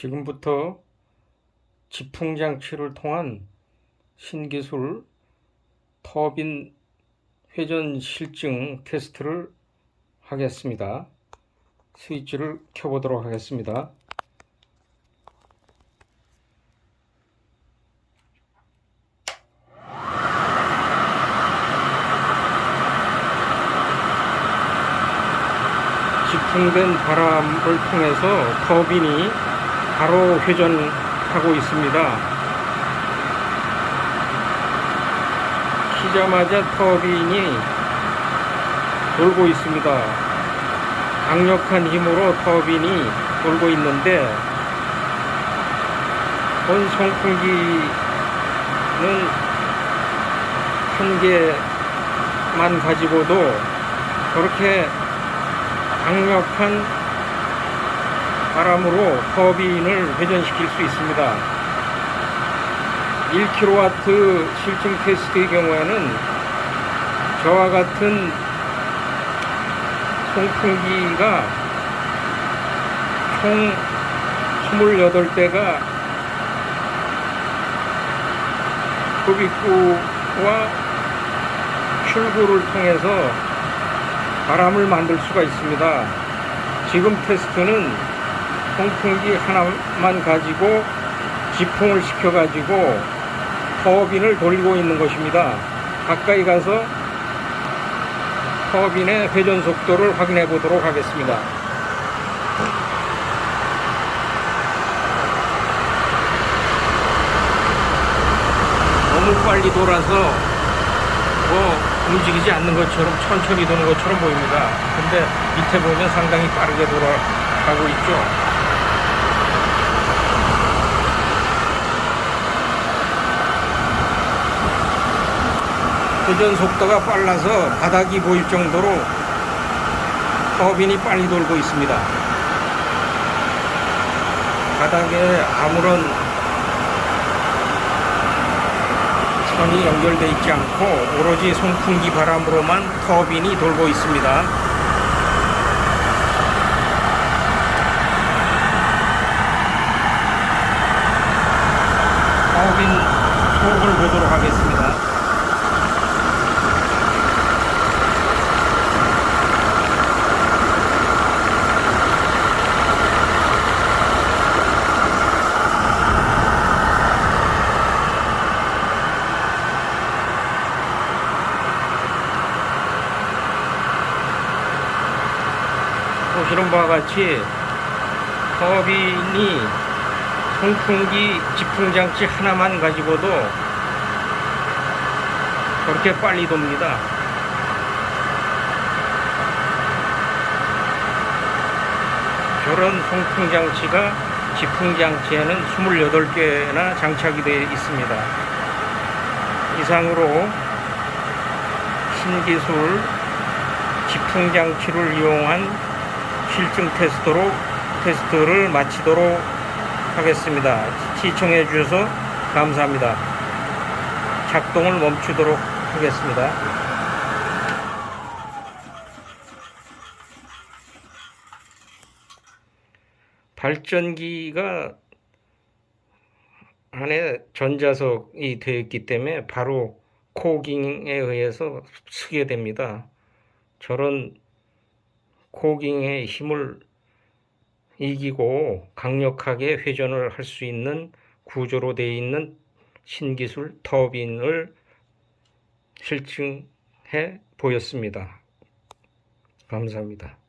지금부터 지풍장치를 통한 신기술 터빈 회전 실증 테스트를 하겠습니다. 스위치를 켜보도록 하겠습니다. 지풍된 바람을 통해서 터빈이 바로 회전하고 있습니다. 키자마자 터빈이 돌고 있습니다. 강력한 힘으로 터빈이 돌고 있는데 본 송풍기는 한 개만 가지고도 그렇게 강력한 바람으로 터빈을 회전시킬 수 있습니다. 1kW 실증 테스트의 경우에는 저와 같은 송풍기가 총 28대가 흡입구와 출구를 통해서 바람을 만들 수가 있습니다. 지금 테스트는 송풍기 하나만 가지고 지풍을 시켜 가지고 터빈을 돌리고 있는 것입니다. 가까이 가서 터빈의 회전 속도를 확인해 보도록 하겠습니다. 너무 빨리 돌아서 뭐 움직이지 않는 것처럼 천천히 도는 것처럼 보입니다. 근데 밑에 보면 상당히 빠르게 돌아가고 있죠. 회전 속도가 빨라서 바닥이 보일 정도로 터빈이 빨리 돌고 있습니다. 바닥에 아무런 선이 연결되어 있지 않고 오로지 송풍기 바람으로만 터빈이 돌고 있습니다. 터빈 속을 보도록 하겠습니다. 보시는 바와 같이 터빈이 송풍기 지풍장치 하나만 가지고도 그렇게 빨리 돕니다. 저런 송풍장치가 지풍장치에는 28개나 장착이 되어 있습니다. 이상으로 신기술 지풍장치를 이용한 실증 테스트로 테스트를 마치도록 하겠습니다. 시청해 주셔서 감사합니다. 작동을 멈추도록 하겠습니다. 발전기가 안에 전자석이 되어 있기 때문에 바로 코깅에 의해서 쓰게 됩니다. 저런 코깅의 힘을 이기고 강력하게 회전을 할 수 있는 구조로 되어 있는 신기술 터빈을 실증해 보였습니다. 감사합니다.